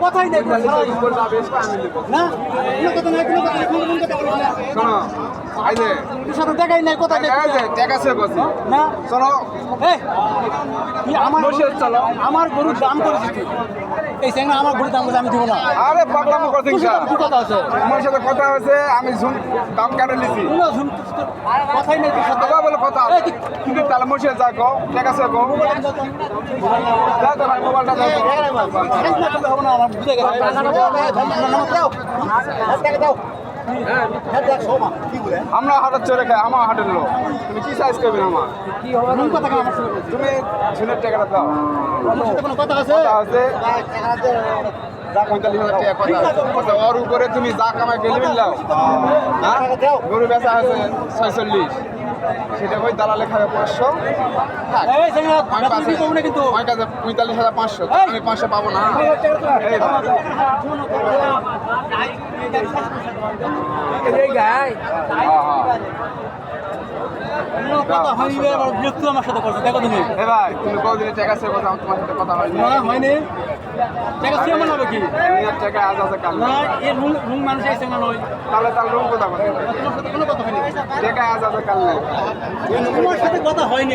কথাই নেই দেখাই নাই কথা নেই এই যে টাকা বসি না শোনো এই আমার চলো। আমার গরুর দাম করেছিস তুই এই স্যাংরা আমার ঘুরে দাম বলে আমি দিব না। আরে পাগলাম করছিস তোর সাথে কি কথা আছে। তোমার সাথে কথা হয়েছে আমি ঝুম দাম কেন লিছি কথাই নাই কথা বলে কথা কিন্তু তাহলে মসে যা গো ঠিক আছে গো যা তো ভাই মোবাইলটা দাও। হবে না আমার বুঝে গেছে। দাও। কি আমরা হাটের চলে খাই আমার হাটের লোক তুমি কি সাইজ করবে আমার তুমি ঝুনের টাকাটা দাও কথা আছে ওর উপরে তুমি যা কামাই গেলে মিললাও হ্যাঁ গরু বেচা আছে ছয়চল্লিশ সেটা ওই দালালে খাবে পাঁচশো পঁয়তাল্লিশ হাজার পাঁচশো আমি পাঁচশো পাবো না এই ভাই। হ্যাঁ, হ্যাঁ। কোনো কথা হয়নি ভাই তুমি কদিনের টাকা সে কথা তোমার সাথে কথা হয়নি না হয়নি সে মনে হবে কি টাকা আজ আছে কাল না। এর রুম রুম মানুষ এসে না রুম কথা বলে তোমার সাথে কোনো কথা হয়নি টাকা আজ আছে কাল নেই তোমার সাথে কথা হয়নি